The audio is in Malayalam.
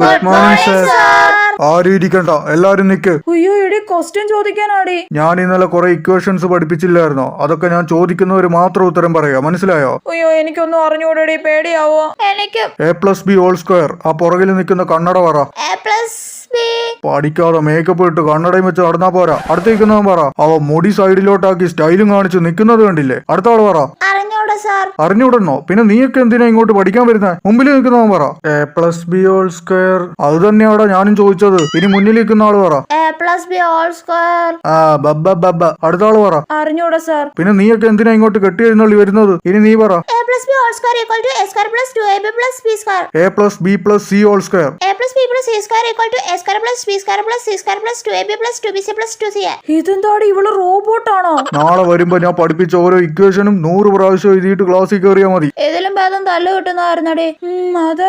ഗുഡ് മോർണിംഗ് സർ ആരും ഇരിക്കണ്ട. എല്ലാരും നിക്ക്. അയ്യോ ക്വസ്റ്റ്യൻ ചോദിക്കാനാടി. ഞാൻ ഇന്നലെ കുറെ ഇക്വേഷൻസ് പഠിപ്പിച്ചില്ലായിരുന്നോ? അതൊക്കെ ഞാൻ ചോദിക്കുന്നവര് മാത്രം ഉത്തരം പറയാ. മനസ്സിലായോ? അയ്യോ എനിക്കൊന്നും അറിഞ്ഞൂടടി പേടിയാവോ? എനിക്ക് A plus B whole square ആ പുറകിൽ നിൽക്കുന്ന കണ്ണട പറ. എ പ്ലസ് ബി പഠിക്കാതെ മേക്കപ്പ് ഇട്ട് കണ്ണടയും വെച്ച് നടന്നാ പോരാ. അടുത്തേക്കുന്നവൻ പറ. അവ മുടി സൈഡിലോട്ടാക്കി സ്റ്റൈലും കാണിച്ച് നിൽക്കുന്നത് കണ്ടില്ലേ? അടുത്ത ആൾ പറ. അറിഞ്ഞൂടാ സാർ. അറിഞ്ഞൂടണോ പിന്നെ നീയൊക്കെ എന്തിനാ ഇങ്ങോട്ട് പഠിക്കാൻ വരുന്നത് മുമ്പിൽ നിൽക്കുന്നവൻ പറ. A plus B whole square. അത് തന്നെയാടാ ഞാനും ചോദിച്ചത്. ഇനി മുന്നിൽ നിൽക്കുന്ന ആൾ പറ. A plus B whole square. ആ ബബ്ബ ബബ്ബ അടുത്ത ആൾ പറ. അറിഞ്ഞൂടാ സാർ. പിന്നെ നീയൊക്കെ എന്തിനാ ഇങ്ങോട്ട് കെട്ടി എഴുന്നള്ളി വരുന്നത്? ഇനി നീ പറ. A plus B whole square equal to A square plus two A B plus B square A plus B plus C whole square A plus B plus C square equal to A square plus B square plus C square plus two A B plus two B C plus two C A ഇതെന്താടി? ഇവൾ റോബോട്ടാണോ? നാളെ വരുമ്പോ ഞാൻ പഠിപ്പിച്ച ഓരോ ഇക്വേഷനും നൂറ് പ്രാവശ്യം എഴുതിയിട്ട് ക്ലാസ്സിൽ കയറിയാൽ മതി. ഏതെങ്കിലും ഭേദം തല്ല കിട്ടുന്നതായിരുന്നടേ. അതെ